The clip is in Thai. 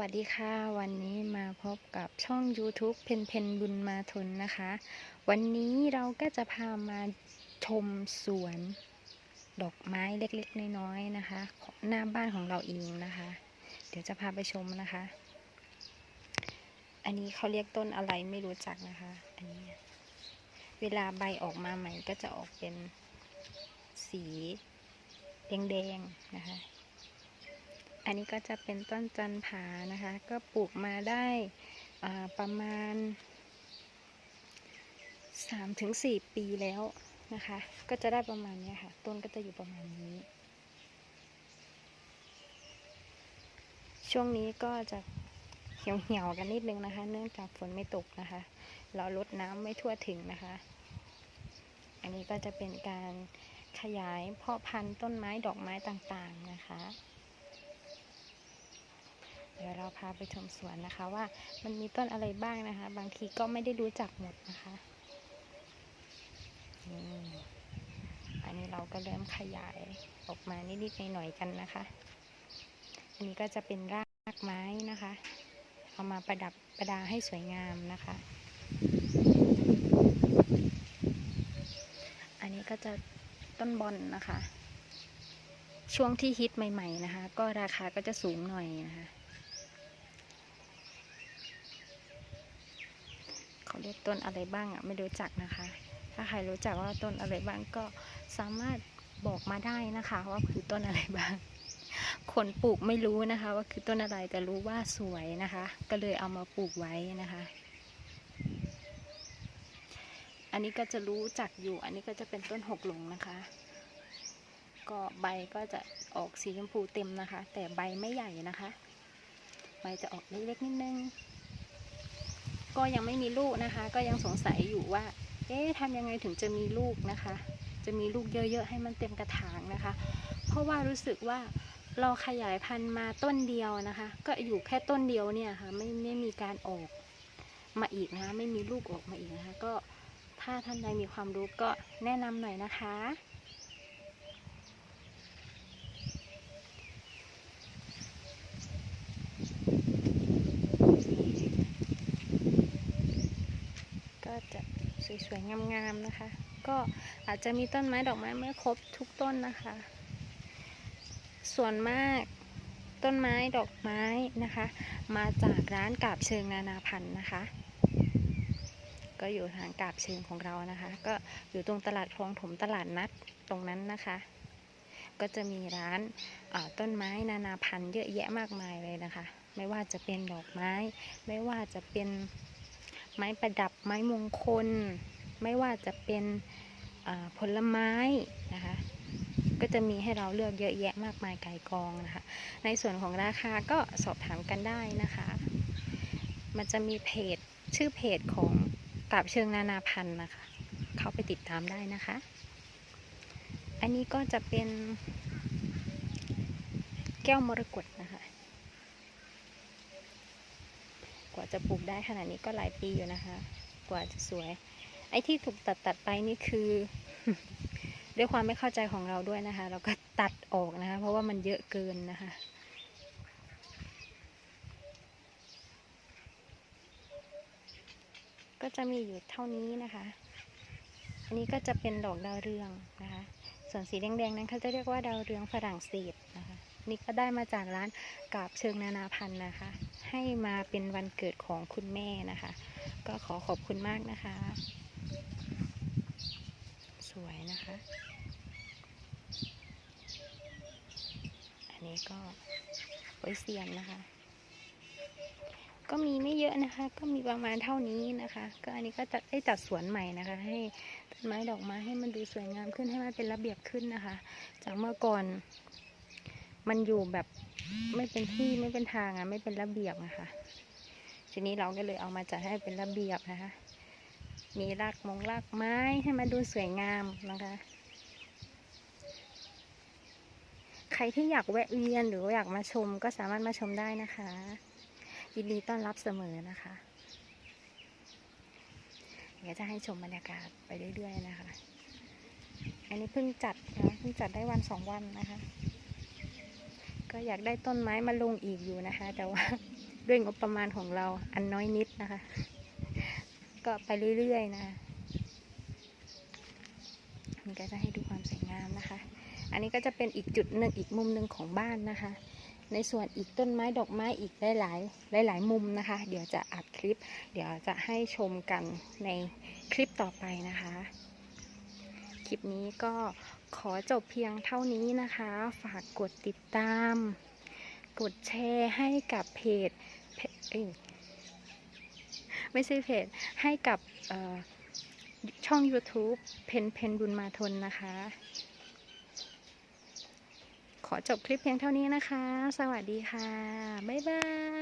วัสดีค่ะ วันนี้มาพบกับช่อง YouTube เพนเพนบุญมาทนนะคะ วันนี้เราก็จะพามาชมสวนดอกไม้เล็กๆ น้อยๆนะคะหน้าบ้านของเราเองนะคะ เดี๋ยวจะพาไปชมนะคะ อันนี้เขาเรียกต้นอะไรไม่รู้จักนะคะ อันนี้ เวลาใบออกมาใหม่ก็จะออกเป็นสีแดงๆนะคะ อันนี้ก็จะเป็นต้นจันผานะคะ ก็ปลูกมาได้ประมาณ 3-4 ปีแล้วนะคะ ก็จะได้ประมาณนี้ค่ะ ต้นก็จะอยู่ประมาณนี้ ช่วงนี้ก็จะเหี่ยวๆกันนิดนึงนะคะ เนื่องจากฝนไม่ตกนะคะ เราลดน้ำไม่ทั่วถึงนะคะ อันนี้ก็จะเป็นการขยายเพาะพันธุ์ต้นไม้ดอกไม้ต่างๆนะคะ ดี๋ยวเราพาไปชมสวนนะคะว่ามันมีต้นอะไรบ้างนะคะ บางทีก็ไม่ได้รู้จักหมดนะคะอันนี้เราก็เริ่มขยายออกมานิดๆหน่อยๆกันนะคะ อันนี้ก็จะเป็นรากไม้นะคะ เอามาประดับประดาให้สวยงามนะคะ อันนี้ก็จะต้นบอนนะคะ ช่วงที่ฮิตใหม่ ๆนะคะ ก็ราคาก็จะสูงหน่อยนะคะ เขาเรียกต้นอะไรบ้างอะไม่รู้จักนะคะ ถ้าใครรู้จักว่าต้นอะไรบ้างก็สามารถบอกมาได้นะคะ ว่าคือต้นอะไรบ้าง คนปลูกไม่รู้นะคะ ว่าคือต้นอะไรแต่รู้ว่าสวยนะคะ ก็เลยเอามาปลูกไว้นะคะ อันนี้ก็จะรู้จักอยู่ อันนี้ก็จะเป็นต้นหกหลงนะคะ ก็ใบก็จะออกสีชมพูเต็มนะคะ แต่ใบไม่ใหญ่นะคะ ใบจะออกเล็กๆนิดนึง ก็ยังไม่มีลูกนะคะ ก็ยังสงสัยอยู่ว่า เอ๊ะทำยังไงถึงจะมีลูกนะคะ จะมีลูกเยอะๆ ให้มันเต็มกระถางนะคะ เพราะว่ารู้สึกว่าเราขยายพันธุ์มาต้นเดียวนะคะ ก็อยู่แค่ต้นเดียวเนี่ยค่ะ ไม่ไม่มีการออกมาอีกนะคะ ไม่มีลูกออกมาอีกนะคะ ก็ถ้าท่านใดมีความรู้ก็แนะนำหน่อยนะคะ จะสวยๆงามๆนะคะ ก็อาจจะมีต้นไม้ดอกไม้ไม่ครบทุกต้นนะคะ ส่วนมากต้นไม้ดอกไม้นะคะ มาจากร้านกาบเชิงนานาพันธ์นะคะ ก็อยู่ทางกาบเชิงของเรานะคะ ก็อยู่ตรงตลาดคลองถมตลาดนัดตรงนั้นนะคะ ก็จะมีร้านาต้นไม้นานาพันธุ์เยอะแยะมากมายเลยนะคะ ไม่ว่าจะเป็นดอกไม้ ไม่ว่าจะเป็น ไม้ประดับไม้มงคล ไม่ว่าจะเป็นผลไม้นะคะก็จะมีให้เราเลือกเยอะแยะมากมายไก่กองนะคะ ในส่วนของราคาก็สอบถามกันได้นะคะ มันจะมีเพจชื่อเพจของกาบเชิงนานาพันธุ์นะคะ เข้าไปติดตามได้นะคะ อันนี้ก็จะเป็นแก้วมรกตนะคะ กว่าจะปลูกได้ขนาดนี้ก็หลายปีอยู่นะคะ กว่าจะสวย ไอ้ที่ถูกตัดตัดไปนี่คือ ด้วยความไม่เข้าใจของเราด้วยนะคะ เราก็ตัดออกนะคะ เพราะว่ามันเยอะเกินนะคะก็จะมีอยู่เท่านี้นะคะ อันนี้ก็จะเป็นดอกดาวเรืองนะคะ ส่วนสีแดงๆนั้นเขาจะเรียกว่าดาวเรืองฝรั่งเศสนะคะ นี่ก็ได้มาจากร้านกาบเชิงนานาพันธุ์นะคะ ให้มาเป็นวันเกิดของคุณแม่นะคะ ก็ขอขอบคุณมากนะคะ สวยนะคะ อันนี้ก็โอยเซียนนะคะ ก็มีไม่เยอะนะคะ ก็มีประมาณเท่านี้นะคะ ก็อันนี้ก็จะได้จัดสวนใหม่นะคะ ให้ต้นไม้ดอกไม้ให้มันดูสวยงามขึ้นให้มันเป็นระเบียบขึ้นนะคะ จากเมื่อก่อน มันอยู่แบบไม่เป็นที่ไม่เป็นทางอะ ไม่เป็นระเบียบนะคะทีนี้เราก็เลยเอามาจัดให้เป็นระเบียบนะคะ มีรากมงรากไม้ให้มันดูสวยงามนะคะ ใครที่อยากแวะเวียนหรืออยากมาชมก็สามารถมาชมได้นะคะ ยินดีต้อนรับเสมอนะคะ เดี๋ยวจะให้ชมบรรยากาศไปเรื่อยๆนะคะ อันนี้เพิ่งจัดนะเพิ่งจัดได้วันสองวันนะคะ ก็อยากได้ต้นไม้มาลงอีกอยู่นะคะ แต่ว่าด้วยงบประมาณของเราอันน้อยนิดนะคะ ก็ไปเรื่อยๆนะคะนี่ก็จะให้ดูความสวยงามนะคะ อันนี้ก็จะเป็นอีกจุดหนึ่งอีกมุมหนึ่งของบ้านนะคะ ในส่วนอีกต้นไม้ดอกไม้อีกหลายๆหลาย ๆ มุมนะคะ เดี๋ยวจะอัดคลิป เดี๋ยวจะให้ชมกันในคลิปต่อไปนะคะ คลิปนี้ก็ ขอจบเพียงเท่านี้นะคะ ฝากกดติดตาม กดแชร์ให้กับเพจเพจไม่ใช่เพจ ให้กับช่อง YouTube เพนเพนบุญมาทนนะคะ ขอจบคลิปเพียงเท่านี้นะคะ สวัสดีค่ะ บ๊ายบาย